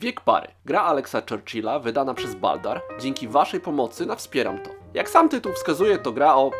Wiek pary. Gra Alexa Churchilla wydana przez Baldar. Dzięki waszej pomocy na Wspieram to. Jak sam tytuł wskazuje, to gra o...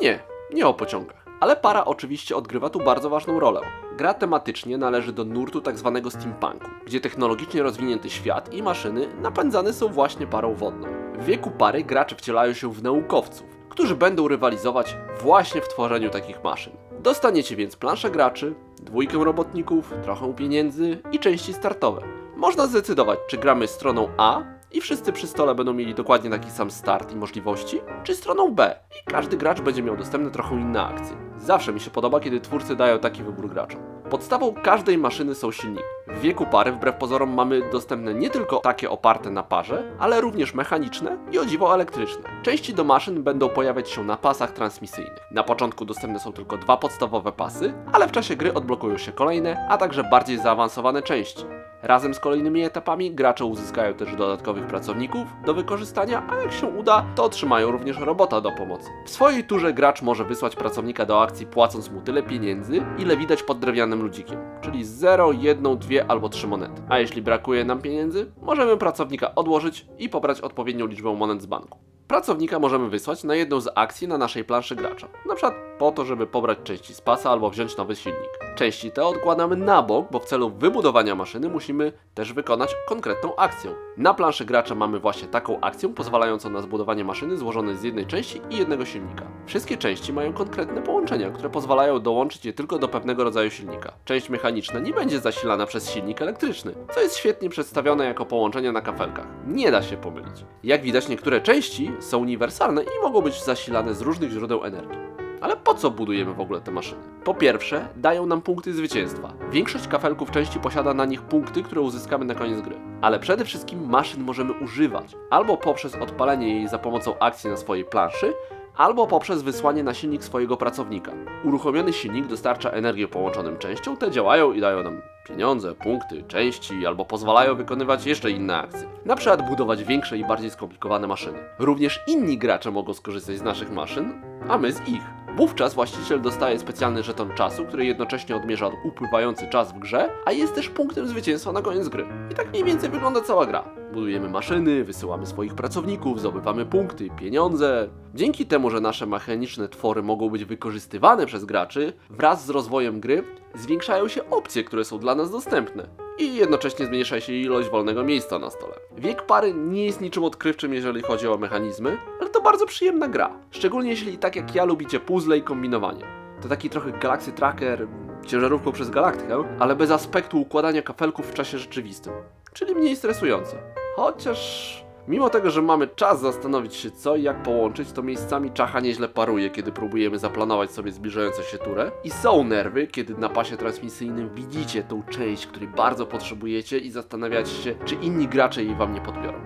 Nie, nie o pociągach. Ale para oczywiście odgrywa tu bardzo ważną rolę. Gra tematycznie należy do nurtu tzw. steampunku, gdzie technologicznie rozwinięty świat i maszyny napędzane są właśnie parą wodną. W wieku pary gracze wcielają się w naukowców, którzy będą rywalizować właśnie w tworzeniu takich maszyn. Dostaniecie więc planszę graczy, dwójkę robotników, trochę pieniędzy i części startowe. Można zdecydować, czy gramy stroną A i wszyscy przy stole będą mieli dokładnie taki sam start i możliwości, czy stroną B i każdy gracz będzie miał dostępne trochę inne akcje. Zawsze mi się podoba, kiedy twórcy dają taki wybór graczom. Podstawą każdej maszyny są silniki. W wieku pary wbrew pozorom mamy dostępne nie tylko takie oparte na parze, ale również mechaniczne i o dziwo elektryczne. Części do maszyn będą pojawiać się na pasach transmisyjnych. Na początku dostępne są tylko dwa podstawowe pasy, ale w czasie gry odblokują się kolejne, a także bardziej zaawansowane części. Razem z kolejnymi etapami gracze uzyskają też dodatkowych pracowników do wykorzystania, a jak się uda, to otrzymają również robota do pomocy. W swojej turze gracz może wysłać pracownika do akcji płacąc mu tyle pieniędzy, ile widać pod drewnianym ludzikiem, czyli 0, 1, 2 albo 3 monety. A jeśli brakuje nam pieniędzy, możemy pracownika odłożyć i pobrać odpowiednią liczbę monet z banku. Pracownika możemy wysłać na jedną z akcji na naszej planszy gracza. Na przykład po to, żeby pobrać części z pasa albo wziąć nowy silnik. Części te odkładamy na bok, bo w celu wybudowania maszyny musimy też wykonać konkretną akcję. Na planszy gracza mamy właśnie taką akcję pozwalającą na zbudowanie maszyny złożonej z jednej części i jednego silnika. Wszystkie części mają konkretne połączenia, które pozwalają dołączyć je tylko do pewnego rodzaju silnika. Część mechaniczna nie będzie zasilana przez silnik elektryczny, co jest świetnie przedstawione jako połączenie na kafelkach. Nie da się pomylić. Jak widać, niektóre części są uniwersalne i mogą być zasilane z różnych źródeł energii. Ale po co budujemy w ogóle te maszyny? Po pierwsze, dają nam punkty zwycięstwa. Większość kafelków części posiada na nich punkty, które uzyskamy na koniec gry. Ale przede wszystkim maszyn możemy używać albo poprzez odpalenie jej za pomocą akcji na swojej planszy, albo poprzez wysłanie na silnik swojego pracownika. Uruchomiony silnik dostarcza energię połączonym częściom, te działają i dają nam pieniądze, punkty, części, albo pozwalają wykonywać jeszcze inne akcje. Na przykład budować większe i bardziej skomplikowane maszyny. Również inni gracze mogą skorzystać z naszych maszyn, a my z ich. Wówczas właściciel dostaje specjalny żeton czasu, który jednocześnie odmierza upływający czas w grze, a jest też punktem zwycięstwa na koniec gry. I tak mniej więcej wygląda cała gra. Budujemy maszyny, wysyłamy swoich pracowników, zdobywamy punkty, pieniądze. Dzięki temu, że nasze mechaniczne twory mogą być wykorzystywane przez graczy, wraz z rozwojem gry zwiększają się opcje, które są dla nas dostępne. I jednocześnie zmniejsza się ilość wolnego miejsca na stole. Wiek pary nie jest niczym odkrywczym, jeżeli chodzi o mechanizmy, bardzo przyjemna gra. Szczególnie jeśli tak jak ja lubicie puzzle i kombinowanie. To taki trochę Galaxy Tracker, ciężarówką przez galaktykę, ale bez aspektu układania kafelków w czasie rzeczywistym. Czyli mniej stresujące. Chociaż Mimo tego, że mamy czas zastanowić się co i jak połączyć, to miejscami czacha nieźle paruje, kiedy próbujemy zaplanować sobie zbliżającą się turę. I są nerwy, kiedy na pasie transmisyjnym widzicie tą część, której bardzo potrzebujecie i zastanawiacie się, czy inni gracze jej wam nie podbiorą.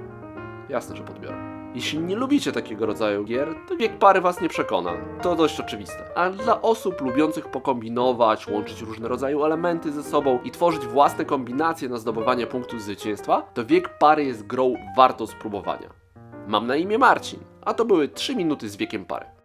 Jasne, że podbiorą. Jeśli nie lubicie takiego rodzaju gier, to wiek pary was nie przekona. To dość oczywiste. A dla osób lubiących pokombinować, łączyć różne rodzaje elementy ze sobą i tworzyć własne kombinacje na zdobywanie punktów zwycięstwa, to wiek pary jest grą wartą spróbowania. Mam na imię Marcin, a to były 3 minuty z wiekiem pary.